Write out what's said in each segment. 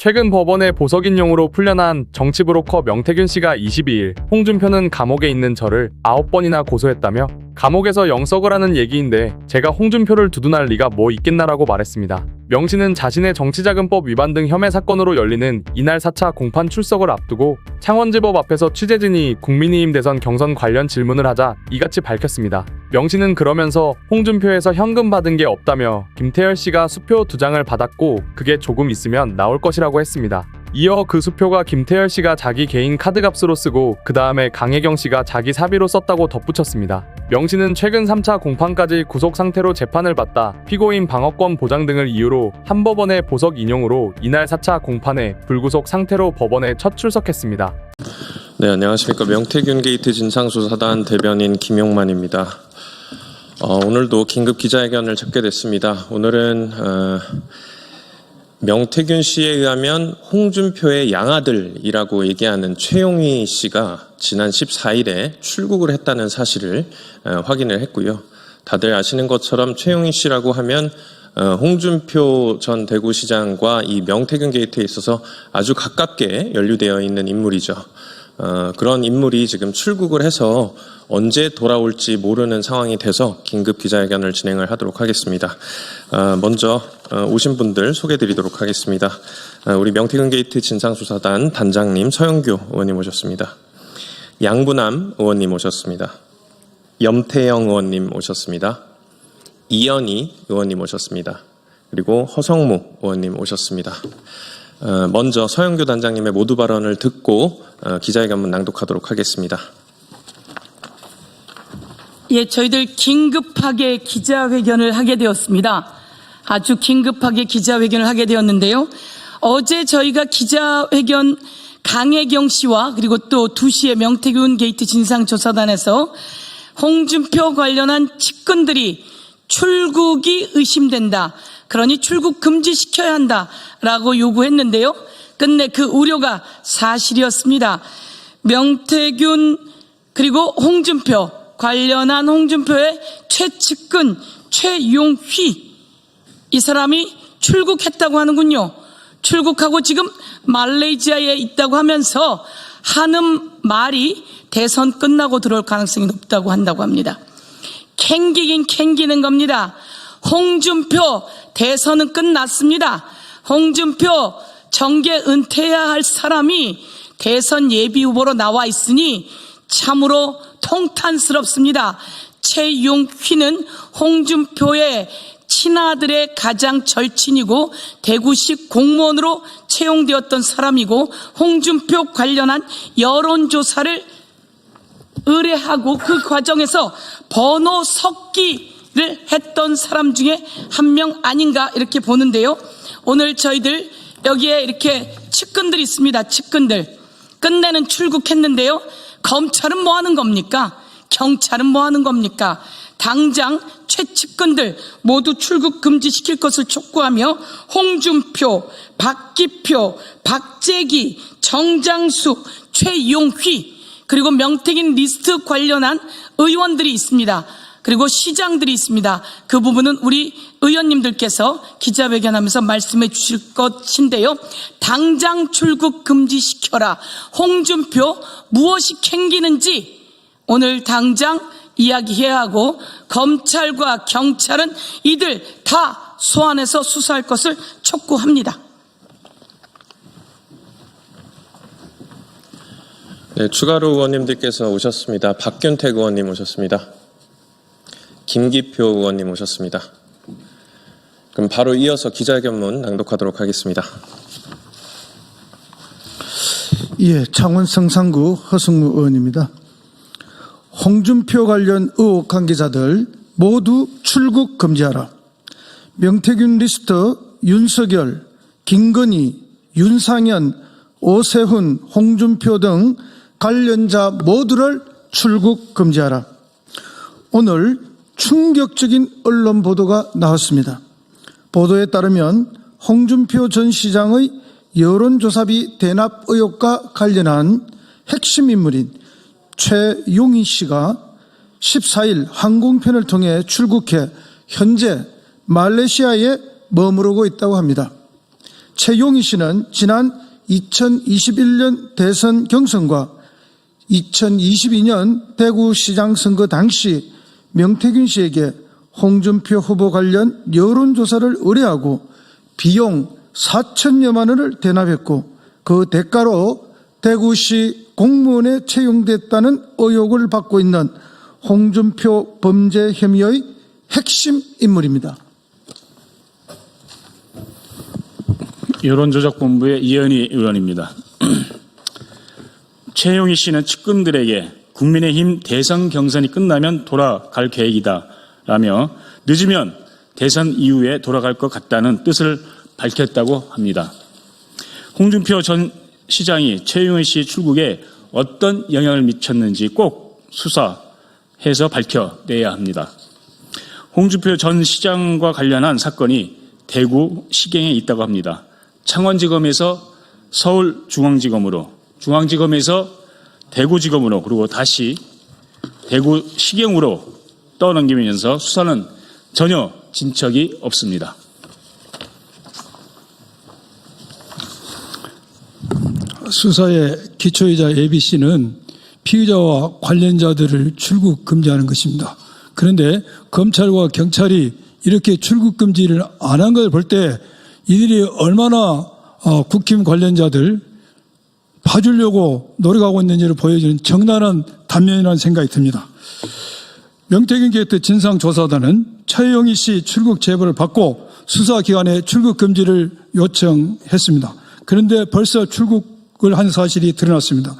최근 법원의 보석인용으로 풀려난 정치 브로커 명태균 씨가 22일 홍준표는 감옥에 있는 저를 9번이나 고소했다며 감옥에서 영석을 하는 얘기인데 제가 홍준표를 두둔할 리가 뭐 있겠나라고 말했습니다. 명 씨는 자신의 정치자금법 위반 등 혐의 사건으로 열리는 이날 4차 공판 출석을 앞두고 창원지법 앞에서 취재진이 국민의힘 대선 경선 관련 질문을 하자 이같이 밝혔습니다. 명 씨는 그러면서 홍준표에서 현금 받은 게 없다며 김태열 씨가 수표 두 장을 받았고 그게 조금 있으면 나올 것이라고 했습니다. 이어 그 수표가 김태열 씨가 자기 개인 카드 값으로 쓰고 그 다음에 강혜경 씨가 자기 사비로 썼다고 덧붙였습니다. 명 씨는 최근 3차 공판까지 구속 상태로 재판을 받다 피고인 방어권 보장 등을 이유로 한 법원의 보석 인용으로 이날 4차 공판에 불구속 상태로 법원에 첫 출석했습니다. 네, 안녕하십니까. 명태균 게이트 진상조사단 대변인 김용만입니다. 어, 오늘도 긴급 기자회견을 잡게 됐습니다. 오늘은 어, 명태균 씨에 의하면 홍준표의 양아들이라고 얘기하는 최용희 씨가 지난 14일에 출국을 했다는 사실을 어, 확인을 했고요. 다들 아시는 것처럼 최용희 씨라고 하면 어, 홍준표 전 대구시장과 이 명태균 게이트에 있어서 아주 가깝게 연루되어 있는 인물이죠. 어, 그런 인물이 지금 출국을 해서 언제 돌아올지 모르는 상황이 돼서 긴급 기자회견을 진행을 하도록 하겠습니다. 어, 먼저 어, 오신 분들 소개드리도록 하겠습니다. 어, 우리 명태균 게이트 진상조사단 단장님 서영교 의원님 오셨습니다. 양부남 의원님 오셨습니다. 염태영 의원님 오셨습니다. 이연희 의원님 오셨습니다. 그리고 허성무 의원님 오셨습니다. 어, 먼저 서영교 단장님의 모두 발언을 듣고 어, 기자회견문 낭독하도록 하겠습니다. 예, 저희들 긴급하게 기자회견을 하게 되었습니다. 아주 긴급하게 기자회견을 하게 되었는데요. 어제 저희가 기자회견 강혜경 씨와 그리고 또 2시에 명태균 게이트 진상조사단에서 홍준표 관련한 측근들이 출국이 의심된다. 그러니 출국 금지시켜야 한다라고 요구했는데요. 끝내 그 우려가 사실이었습니다. 명태균 그리고 홍준표 관련한 홍준표의 최측근 최용휘 이 사람이 출국했다고 하는군요. 출국하고 지금 말레이시아에 있다고 하면서 하는 말이 대선 끝나고 들어올 가능성이 높다고 한다고 합니다. 캥기긴 캥기는 겁니다. 홍준표 대선은 끝났습니다. 홍준표 정계 은퇴해야 할 사람이 대선 예비 후보로 나와 있으니 참으로 통탄스럽습니다. 최용휘는 홍준표의 친아들의 가장 절친이고 대구시 공무원으로 채용되었던 사람이고 홍준표 관련한 여론조사를 의뢰하고 그 과정에서 번호 섞기를 했던 사람 중에 한 명 아닌가 이렇게 보는데요. 오늘 저희들 여기에 이렇게 측근들이 있습니다. 측근들. 끝내는 출국했는데요. 검찰은 뭐 하는 겁니까? 경찰은 뭐 하는 겁니까? 당장 최측근들 모두 출국 금지시킬 것을 촉구하며 홍준표, 박기표, 박재기, 정장수, 최용휘 그리고 명태균 리스트 관련한 의원들이 있습니다. 그리고 시장들이 있습니다. 그 부분은 우리 의원님들께서 기자회견하면서 말씀해 주실 것인데요. 당장 출국 금지시켜라. 홍준표 무엇이 캥기는지 오늘 당장 이야기해야 하고 검찰과 경찰은 이들 다 소환해서 수사할 것을 촉구합니다. 네, 추가로 의원님들께서 오셨습니다. 박균택 의원님 오셨습니다. 김기표 의원님 오셨습니다. 그럼 바로 이어서 기자회견문 낭독하도록 하겠습니다. 예, 창원 성산구 허승우 의원입니다. 홍준표 관련 의혹 관계자들 모두 출국 금지하라. 명태균 리스트 윤석열, 김건희, 윤상현, 오세훈, 홍준표 등 관련자 모두를 출국 금지하라. 오늘 충격적인 언론 보도가 나왔습니다. 보도에 따르면 홍준표 전 시장의 여론조사비 대납 의혹과 관련한 핵심 인물인 최용희 씨가 14일 항공편을 통해 출국해 현재 말레이시아에 머무르고 있다고 합니다. 최용희 씨는 지난 2021년 대선 경선과 2022년 대구시장 선거 당시 명태균 씨에게 홍준표 후보 관련 여론조사를 의뢰하고 비용 4천여만 원을 대납했고 그 대가로 대구시 공무원에 채용됐다는 의혹을 받고 있는 홍준표 범죄 혐의의 핵심 인물입니다. 여론조작본부의 이현희 의원입니다. 최용희 씨는 측근들에게 국민의힘 대선 경선이 끝나면 돌아갈 계획이다 라며 늦으면 대선 이후에 돌아갈 것 같다는 뜻을 밝혔다고 합니다. 홍준표 전 시장이 최용희 씨 출국에 어떤 영향을 미쳤는지 꼭 수사해서 밝혀내야 합니다. 홍준표 전 시장과 관련한 사건이 대구 시경에 있다고 합니다. 창원지검에서 서울중앙지검으로, 중앙지검에서 대구지검으로, 그리고 다시 대구 시경으로 떠넘기면서 수사는 전혀 진척이 없습니다. 수사의 기초이자 ABC는 피의자와 관련자들을 출국 금지하는 것입니다. 그런데 검찰과 경찰이 이렇게 출국 금지를 안 한 걸 볼 때 이들이 얼마나 어, 국힘 관련자들 봐주려고 노력하고 있는지를 보여주는 적나라한 단면이라는 생각이 듭니다. 명태균 게이트 진상조사단은 최영희 씨 출국 제보를 받고 수사기관에 출국 금지를 요청했습니다. 그런데 벌써 출국을 한 사실이 드러났습니다.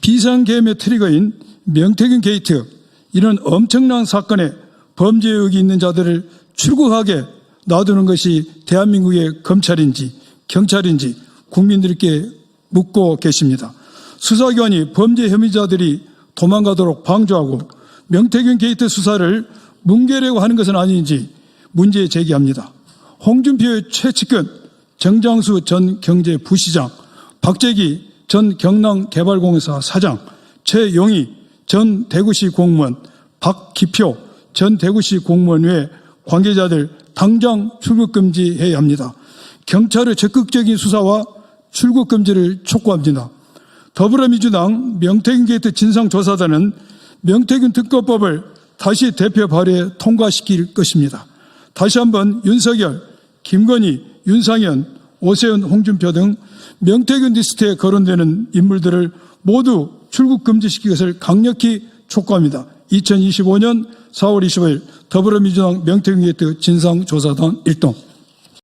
비상계엄의 트리거인 명태균 게이트 이런 엄청난 사건에 범죄 의혹이 있는 자들을 출국하게 놔두는 것이 대한민국의 검찰인지 경찰인지 국민들께 묻고 계십니다. 수사기관이 범죄 혐의자들이 도망가도록 방조하고 명태균 게이트 수사를 뭉개려고 하는 것은 아닌지 문제 제기합니다. 홍준표의 최측근 정장수 전 경제부시장, 박재기 전 경남개발공사 사장, 최용희 전 대구시 공무원, 박기표 전 대구시 공무원 외 관계자들 당장 출국 금지해야 합니다. 경찰의 적극적인 수사와 출국 금지를 촉구합니다. 더불어민주당 명태균 게이트 진상조사단은 명태균 특검법을 다시 대표 발의에 통과시킬 것입니다. 다시 한번 윤석열, 김건희, 윤상현, 오세훈, 홍준표 등 명태균 리스트에 거론되는 인물들을 모두 출국 금지시킬 것을 강력히 촉구합니다. 2025년 4월 25일 더불어민주당 명태균 게이트 진상조사단 일동